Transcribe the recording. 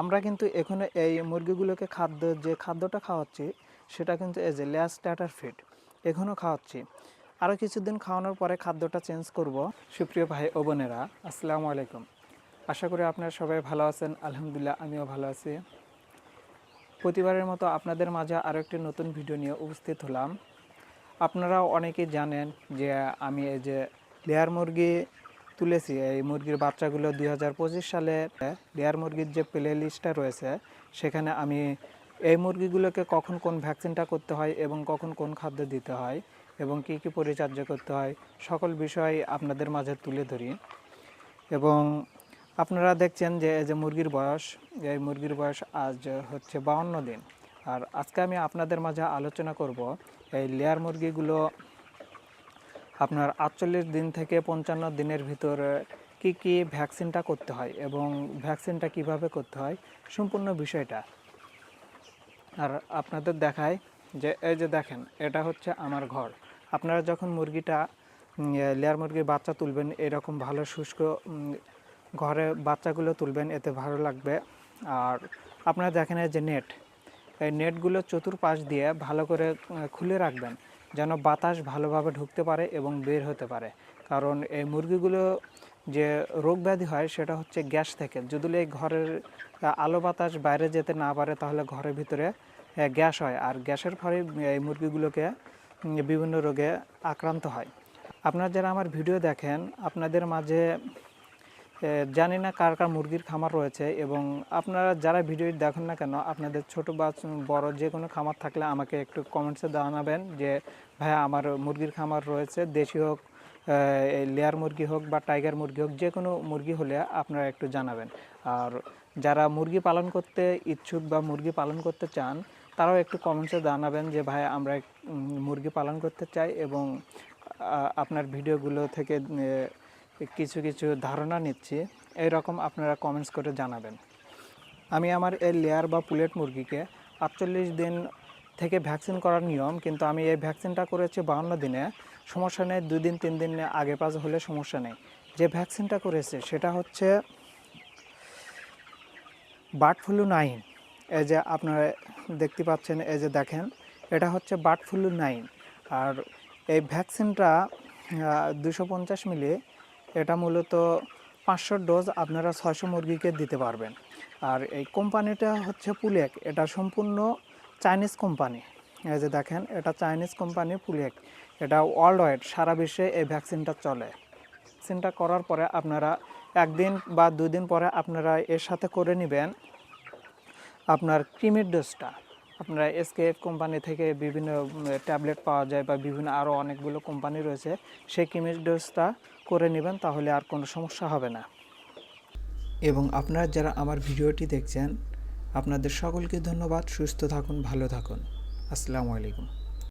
আমরা কিন্তু এখানে এই মুরগিগুলোকে খাদ্য, যে খাদ্যটা খাওয়াচ্ছি, সেটা কিন্তু এই যে ল্যাস স্টার্টার ফিড এখনও খাওয়াচ্ছি। আরও কিছুদিন খাওয়ানোর পরে খাদ্যটা চেঞ্জ করব। সুপ্রিয় ভাই ও বোনেরা, আসসালামু আলাইকুম। আশা করি আপনারা সবাই ভালো আছেন, আলহামদুলিল্লাহ আমিও ভালো আছি। প্রতিবারের মতো আপনাদের মাঝে আরও একটি নতুন ভিডিও নিয়ে উপস্থিত হলাম। আপনারা অনেকেই জানেন যে আমি এই যে লেয়ার মুরগি তুলেছি। এই মুরগির বাচ্চাগুলো দুই হাজার পঁচিশ সালে লেয়ার মুরগির যে প্লে লিস্টটা রয়েছে, সেখানে আমি এই মুরগিগুলোকে কখন কোন ভ্যাকসিনটা করতে হয় এবং কখন কোন খাদ্য দিতে হয় এবং কী কী পরিচর্যা করতে হয়, সকল বিষয় আপনাদের মাঝে তুলে ধরি। এবং আপনারা দেখছেন যে এই যে মুরগির বয়স, এই মুরগির বয়স আজ হচ্ছে বাউন্ন দিন। আর আজকে আমি আপনাদের মাঝে আলোচনা করব এই লেয়ার মুরগিগুলো আপনার আটচল্লিশ দিন থেকে পঞ্চান্ন দিনের ভিতর কি কি ভ্যাকসিনটা করতে হয় এবং ভ্যাকসিনটা কীভাবে করতে হয়, সম্পূর্ণ বিষয়টা আর আপনাদের দেখায় যে, এই যে দেখেন, এটা হচ্ছে আমার ঘর। আপনারা যখন মুরগিটা লেয়ার মুরগির বাচ্চা তুলবেন, এরকম ভালো শুষ্ক ঘরে বাচ্চাগুলো তুলবেন, এতে ভালো লাগবে। আর আপনারা দেখেন যে নেট, এই নেটগুলো চতুর্পাশ দিয়ে ভালো করে খুলে রাখবেন। যেন বাতাস ভালোভাবে ঢুকতে পারে এবং বের হতে পারে। কারণ এই মুরগিগুলো যে রোগ ব্যাধি হয় সেটা হচ্ছে গ্যাস থেকে। যদি এই ঘরের আলো বাতাস বাইরে যেতে না পারে তাহলে ঘরের ভিতরে গ্যাস হয়। আর গ্যাসের ফলে এই মুরগিগুলোকে বিভিন্ন রোগে আক্রান্ত হয়। আপনারা যারা আমার ভিডিও দেখেন, আপনাদের মাঝে জানি না কার কার মুরগির খামার রয়েছে এবং আপনারা যারা ভিডিও দেখেন না কেন, আপনাদের ছোট বা বড় যে কোনো খামার থাকলে আমাকে একটু কমেন্টসে জানাবেন যে, ভাইয়া, আমার মুরগির খামার রয়েছে, দেশি হোক লেয়ার মুরগি হোক বা টাইগার মুরগি হোক, যে কোনো মুরগি হলে আপনারা একটু জানাবেন। আর যারা মুরগি পালন করতে ইচ্ছুক বা মুরগি পালন করতে চান, তারাও একটু কমেন্টসে জানাবেন যে ভাই আমরা মুরগি পালন করতে চাই এবং আপনার ভিডিওগুলো থেকে কিছু কিছু ধারণা নিচ্ছি। এইরকম আপনারা কমেন্টস করে জানাবেন। আমি আমার এই লেয়ার বা পুলেট মুরগিকে আটচল্লিশ দিন থেকে ভ্যাকসিন করার নিয়ম, কিন্তু আমি এই ভ্যাকসিনটা করেছি বাহান্ন দিনে। সমস্যা নেই, দুই দিন, তিন দিন আগে পাঁচ হলে সমস্যা নেই। যে ভ্যাকসিনটা করেছে, সেটা হচ্ছে বার্ড ফ্লু নাইন এই যে আপনারা দেখতে পাচ্ছেন, এই যে দেখেন, এটা হচ্ছে বার্ড ফ্লু নাইন আর এই ভ্যাকসিনটা দুশো পঞ্চাশ মিলি এটা মূলত পাঁচশো ডোজ আপনারা ছয়শো মুরগিকে দিতে পারবেন। আর এই কোম্পানিটা হচ্ছে পুলেক। এটা সম্পূর্ণ চাইনিজ কোম্পানি। এই যে দেখেন, এটা চাইনিজ কোম্পানি পুলেক। এটা ওয়ার্ল্ড ওয়াইড সারা বিশ্বে এই ভ্যাকসিনটা চলে। ভ্যাকসিনটা করার পরে আপনারা একদিন বা দুই দিন পরে আপনারা এর সাথে করে নেবেন আপনার ক্রিমের ডোজটা। আপনারা এসকেএফ কোম্পানি থেকে বিভিন্ন ট্যাবলেট পাওয়া যায় বা বিভিন্ন আরও অনেকগুলো কোম্পানি রয়েছে, সেই কিমের ডোজটা করে নেবেন তাহলে আর কোনো সমস্যা হবে না। এবং আপনারা যারা আমার ভিডিওটি দেখছেন, আপনাদের সকলকে ধন্যবাদ, সুস্থ থাকুন, ভালো থাকুন। আসসালামু আলাইকুম।